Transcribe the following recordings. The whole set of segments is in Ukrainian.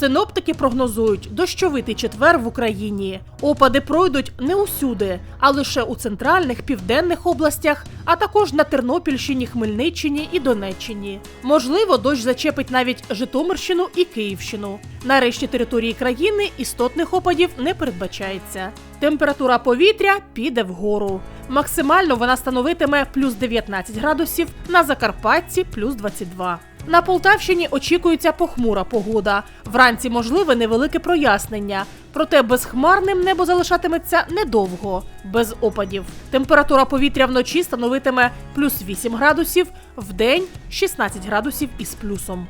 Синоптики прогнозують дощовитий четвер в Україні. Опади пройдуть не усюди, а лише у центральних південних областях, а також на Тернопільщині, Хмельниччині і Донеччині. Можливо, дощ зачепить навіть Житомирщину і Київщину. На решті території країни істотних опадів не передбачається. Температура повітря піде вгору. Максимально вона становитиме плюс 19 градусів, на Закарпатті плюс 22. На Полтавщині очікується похмура погода. Вранці можливе невелике прояснення. Проте безхмарним небо залишатиметься недовго, без опадів. Температура повітря вночі становитиме плюс 8 градусів, вдень 16 градусів із плюсом.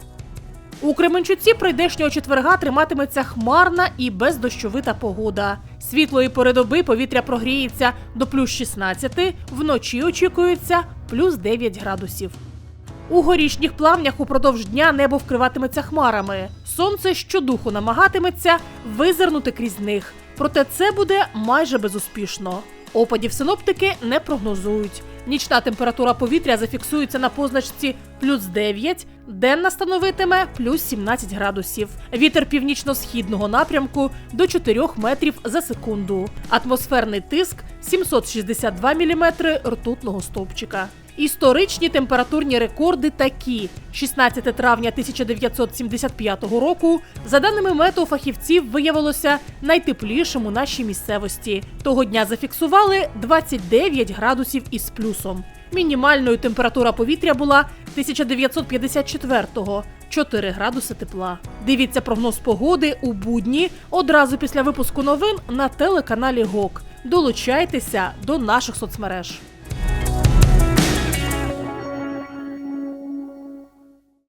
У Кременчуці прийдешнього четверга триматиметься хмарна і бездощовита погода. Світлої пори доби повітря прогріється до плюс 16, вночі очікується плюс 9 градусів. У горішніх плавнях упродовж дня небо вкриватиметься хмарами. Сонце щодуху намагатиметься визирнути крізь них. Проте це буде майже безуспішно. Опадів синоптики не прогнозують. Нічна температура повітря зафіксується на позначці плюс 9, денна становитиме плюс 17 градусів. Вітер північно-східного напрямку до 4 метрів за секунду. Атмосферний тиск 762 мм ртутного стовпчика. Історичні температурні рекорди такі: 16 травня 1975 року, за даними метеофахівців, виявилося найтеплішим у нашій місцевості. Того дня зафіксували 29 градусів із плюсом. Мінімальною температура повітря була 1954-го – 4 градуси тепла. Дивіться прогноз погоди у будні одразу після випуску новин на телеканалі ГОК. Долучайтеся до наших соцмереж.